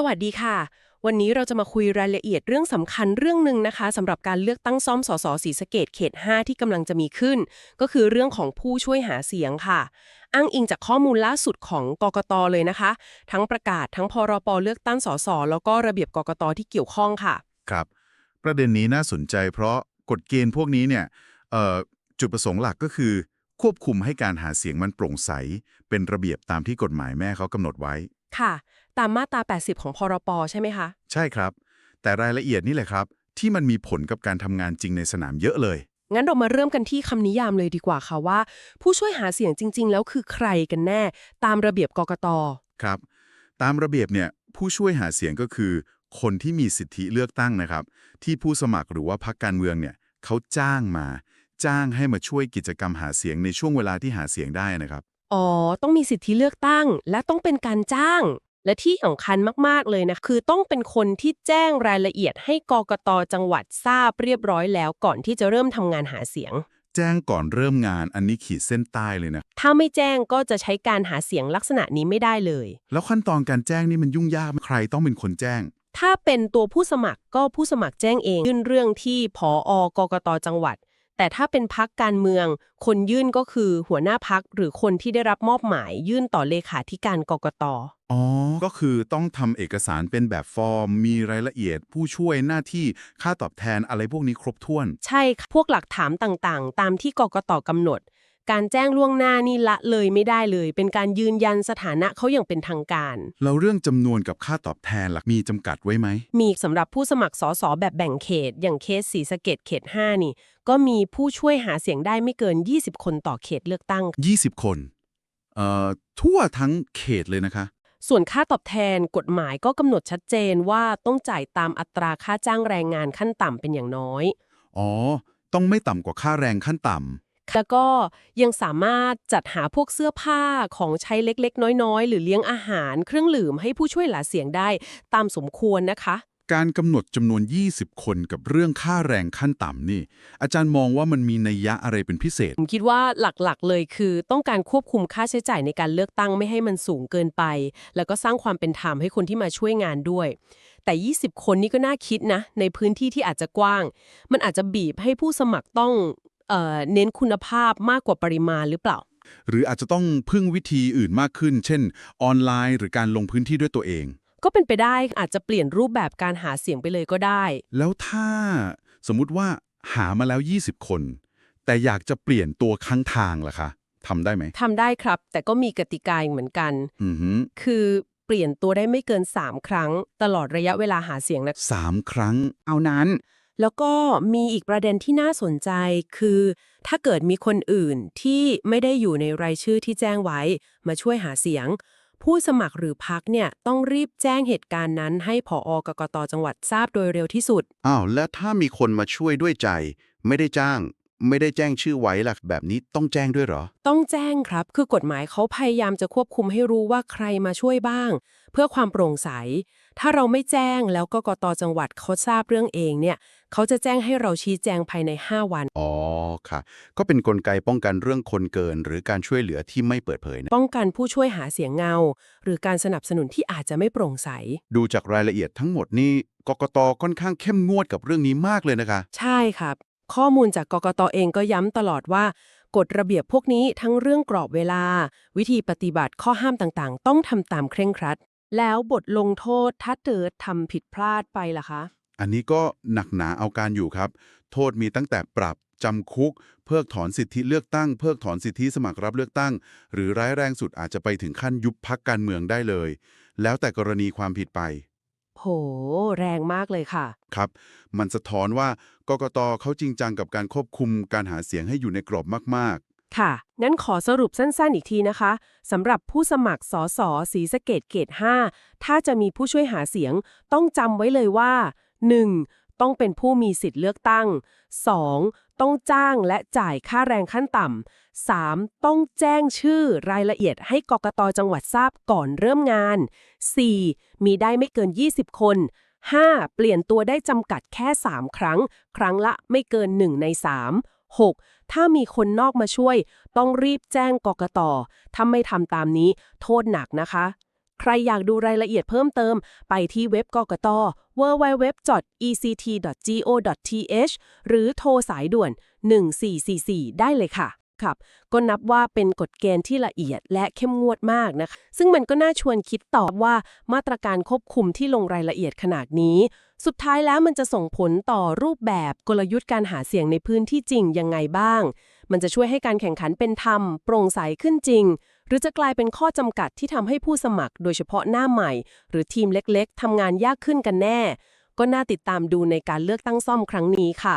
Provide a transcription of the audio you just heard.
สวัสดีค่ะ วันนี้เราจะมาคุยรายละเอียดเรื่องสำคัญเรื่องหนึ่งนะคะสำหรับการเลือกตั้งซ่อมสสศรีสะเกดเขต 5 ที่กำลังจะมีขึ้น ก็คือเรื่องของผู้ช่วยหาเสียงค่ะ อ้างอิงจากข้อมูลล่าสุดของกกตเลยนะคะ ทั้งประกาศทั้งพรปเลือกตั้งสสแล้วก็ระเบียบกกตที่เกี่ยวข้องค่ะ ครับ ประเด็นนี้น่าสนใจ เพราะกฎเกณฑ์พวกนี้เนี่ยเอ่อจุดประสงค์หลักก็คือ ควบคุมให้การหาเสียงมันโปร่งใส เป็นระเบียบตามที่กฎหมายแม่เขากำหนดไว้ ค่ะ ตามมาตรา 80 ของพรปใช่ไหมคะ ใช่ครับ แต่รายละเอียดนี่แหละครับ ที่มันมีผลกับการทำงานจริงในสนามเยอะเลย งั้นเรามาเริ่มกันที่คำนิยามเลยดีกว่าค่ะว่า ผู้ช่วยหาเสียงจริง ๆ แล้วคือใครกันแน่ ตามระเบียบกกตครับ ตามระเบียบเนี่ยผู้ช่วยหาเสียงก็คือ คนที่มีสิทธิเลือกตั้งนะครับ ที่ผู้สมัครหรือว่าพรรคการเมืองเนี่ยเขาจ้างมา จ้างให้มาช่วยกิจกรรมหาเสียงในช่วงเวลาที่หาเสียงได้นะครับ อ๋อ ต้องมีสิทธิเลือกตั้ง และต้องเป็นการจ้าง และที่สำคัญมาก ๆ เลยนะ คือต้องเป็นคนที่แจ้งรายละเอียดให้กกตจังหวัดทราบเรียบร้อยแล้วก่อนที่จะเริ่มทำงานหาเสียง แจ้งก่อนเริ่มงานอันนี้ขีดเส้นใต้เลยนะ ถ้าไม่แจ้งก็จะใช้การหาเสียงลักษณะนี้ไม่ได้เลย แล้วขั้นตอนการแจ้งนี่มันยุ่งยากไหมใครต้องเป็นคนแจ้ง ถ้าเป็นตัวผู้สมัครก็ผู้สมัครแจ้งเองยื่นเรื่องที่ผออกกตจังหวัด แต่ถ้าเป็นพักการเมือง คนยื่นก็คือหัวหน้าพักหรือคนที่ได้รับมอบหมายยื่นต่อเลขาธิการกกต อ๋อ ก็คือต้องทำเอกสารเป็นแบบฟอร์ม มีรายละเอียด ผู้ช่วยหน้าที่ค่าตอบแทนอะไรพวกนี้ครบถ้วน ใช่ค่ะพวกหลักฐานต่างๆ ตามที่กกตกำหนด การแจ้งล่วงหน้านี่ละเลยไม่ได้เลย เป็นการยืนยันสถานะเขาอย่างเป็นทางการแล้วเรื่องจำนวนกับค่าตอบแทนหลักมีจำกัดไว้ไหม มีสำหรับผู้สมัครสสแบบแบ่งเขต อย่างเคสสีสะเกดเขต 5 นี่ ก็มีผู้ช่วยหาเสียงได้ไม่เกิน 20 คนต่อเขตเลือกตั้ง 20 คนเอ่อทั่วทั้งเขตเลยนะคะ ส่วนค่าตอบแทนกฎหมายก็กำหนดชัดเจนว่าต้องจ่ายตามอัตราค่าจ้างแรงงานขั้นต่ำเป็นอย่างน้อย อ๋อ ต้องไม่ต่ำกว่าค่าแรงขั้นต่ำ แล้วก็ยังสามารถจัดหาพวกเสื้อผ้าของใช้เล็กๆ น้อยๆ หรือเลี้ยงอาหารเครื่องดื่มให้ผู้ช่วยหาเสียงได้ตามสมควรนะคะ การกำหนดจำนวน 20 คนกับเรื่องค่าแรงขั้นต่ำนี่ อาจารย์มองว่ามันมีนัยยะอะไรเป็นพิเศษ ผมคิดว่าหลักๆ เลยคือ ต้องการควบคุมค่าใช้จ่ายในการเลือกตั้งไม่ให้มันสูงเกินไป แล้วก็สร้างความเป็นธรรมให้คนที่มาช่วยงานด้วยแต่ 20 คนนี่ก็น่าคิดนะ ในพื้นที่ที่อาจจะกว้าง มันอาจจะบีบให้ผู้สมัครต้อง เอ่อเน้นคุณภาพมากกว่าปริมาณหรือเปล่า หรืออาจจะต้องพึ่งวิธีอื่นมากขึ้น เช่น ออนไลน์ หรือการลงพื้นที่ด้วยตัวเอง ก็เป็นไปได้อาจจะเปลี่ยนรูปแบบการหาเสียงไปเลยก็ได้ แล้วถ้าสมมุติว่าหามาแล้ว 20 คน แต่อยากจะเปลี่ยนตัวข้างทางล่ะคะทำได้ไหมทำได้ครับ แต่ก็มีกติกาเหมือนกันอือหือคือเปลี่ยนตัวได้ไม่เกิน 3 ครั้ง ตลอดระยะเวลาหาเสียงนะสามครั้ง เอานั้น แล้วก็มีอีกประเด็นที่น่าสนใจคือ ถ้าเกิดมีคนอื่นที่ไม่ได้อยู่ในรายชื่อที่แจ้งไว้ มาช่วยหาเสียง ผู้สมัครหรือพักเนี่ยต้องรีบแจ้งเหตุการณ์นั้น ให้ผอกกตจังหวัดทราบโดยเร็วที่สุด อ้าว แล้วถ้ามีคนมาช่วยด้วยใจ ไม่ได้จ้าง ไม่ได้แจ้งชื่อไว้ล่ะแบบนี้ต้องแจ้งด้วยเหรอ ต้องแจ้งครับ คือกฎหมายเขาพยายามจะควบคุมให้รู้ว่าใครมาช่วยบ้าง เพื่อความโปร่งใส ถ้าเราไม่แจ้งแล้วก็กตจังหวัดเขาทราบเรื่องเองเนี่ย เขาจะแจ้งให้เราชี้แจงภายใน 5 วัน อ๋อค่ะ ก็เป็นนกลไกป้องกันเรื่องคนเกิน หรือการช่วยเหลือที่ไม่เปิดเผยนะป้องกันผู้ช่วยหาเสียงเงา หรือการสนับสนุนที่อาจจะไม่โปร่งใส ดูจากรายละเอียดทั้งหมดนี่กกตค่อนข้างเข้มงวดกับเรื่องนี้มากเลยนะคะ ใช่ครับ ข้อมูลจากกกตเองก็ย้ำตลอดว่ากฎระเบียบพวกนี้ทั้งเรื่องกรอบเวลา วิธีปฏิบัติข้อห้ามต่างๆ ต้องทำตามเคร่งครัด แล้วบทลงโทษถ้าเกิดทำผิดพลาดไปล่ะคะ อันนี้ก็หนักหนาเอาการอยู่ครับ โทษมีตั้งแต่ปรับจำคุก เพิกถอนสิทธิเลือกตั้ง เพิกถอนสิทธิสมัครรับเลือกตั้ง หรือร้ายแรงสุดอาจจะไปถึงขั้นยุบพักการเมืองได้เลย แล้วแต่กรณีความผิดไป โห แรงมากเลยค่ะ ครับ มันสะท้อนว่ากกตเขาจริงจังกับการควบคุมการหาเสียงให้อยู่ในกรอบมาก ค่ะงั้นขอสรุปสั้นๆอีกทีนะคะสำหรับผู้สมัครสอสอศรีสะเกดเขต5 ถ้าจะมีผู้ช่วยหาเสียง ต้องจำไว้เลยว่า 1. ต้องเป็นผู้มีสิทธิ์เลือกตั้ง 2. ต้องจ้างและจ่ายค่าแรงขั้นต่ำ 3. ต้องแจ้งชื่อรายละเอียดให้กกตจังหวัดทราบก่อนเริ่มงาน 4. มีได้ไม่เกิน 20 คน 5. เปลี่ยนตัวได้จำกัดแค่ 3 ครั้ง ครั้งละไม่เกิน 1 ใน 3 6. ถ้ามีคนนอกมาช่วย ต้องรีบแจ้งกกตถ้าไม่ทำตามนี้โทษหนักนะคะ ใครอยากดูรายละเอียดเพิ่มเติม ไปที่เว็บกกต www.ect.go.th หรือโทรสายด่วน 1444 ได้เลยค่ะ ครับ ก็นับว่าเป็นกฎเกณฑ์ที่ละเอียดและเข้มงวดมากนะคะ ซึ่งมันก็น่าชวนคิดต่อว่ามาตรการควบคุมที่ลงรายละเอียดขนาดนี้ สุดท้ายแล้วมันจะส่งผลต่อรูปแบบกลยุทธ์การหาเสียงในพื้นที่จริงยังไงบ้าง มันจะช่วยให้การแข่งขันเป็นธรรม โปร่งใสขึ้นจริง หรือจะกลายเป็นข้อจำกัดที่ทำให้ผู้สมัคร โดยเฉพาะหน้าใหม่ หรือทีมเล็กๆทำงานยากขึ้นกันแน่ ก็น่าติดตามดูในการเลือกตั้งซ่อมครั้งนี้ค่ะ